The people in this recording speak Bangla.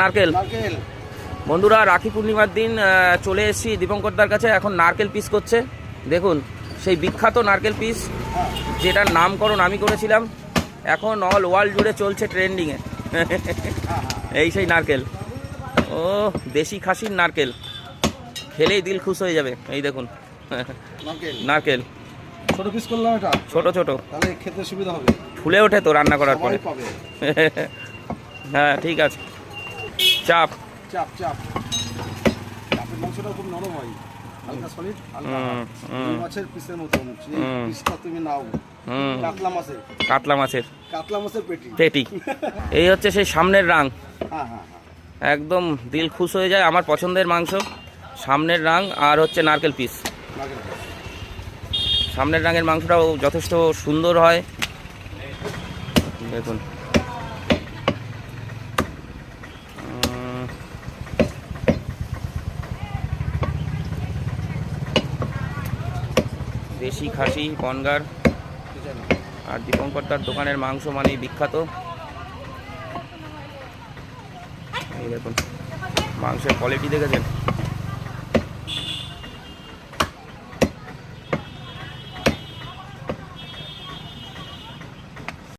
নারকেল নারকেল। বন্ধুরা রাখি পূর্ণিমার দিন চলে এসেছি দীপঙ্করদার কাছে। এখন নারকেল পিস করছে। দেখুন সেই বিখ্যাত নারকেল পিস যেটার নামকরণ আমি করেছিলাম। এখন অল ওয়ার্ল্ড জুড়ে চলছে ট্রেন্ডিংয়ে হ্যাঁ হ্যাঁ। এই সেই নারকেল। ও দেশি খাসির নারকেল। খেলেই দিল খুশ হয়ে যাবে। এই দেখুন। নারকেল। নারকেল। ছোট পিস করলাম এটা? ছোট ছোট। তাহলে খেতে সুবিধা হবে। ফুলে ওঠে তো রান্না করার পরে। হ্যাঁ ঠিক আছে। চাপ। চাপ চাপ। চাপের মাংসটা খুব নরম হয়। হালকা সলিড হালকা মাছের পিসের মতন পিসটা তুমি নাও। কাতলা মাছের। কাতলা মাছের। কাতলা মাছের পেটি। পেটি। এই হচ্ছে সেই সামনের রাং হ্যাঁ হ্যাঁ হ্যাঁ। একদম দিল খুশ হয়ে যায় আমার পছন্দের মাংস। সামনের রাং আর হচ্ছে নারকেল পিস। সামনের রাঙের মাংসটাও যথেষ্ট সুন্দর হয়। দেখুন। দেশি খাসি, বনগার আর দীপঙ্কর তার দোকানের মাংস মানেই বিখ্যাত। এই দেখুন, মাংসের কোয়ালিটি দেখেছেন?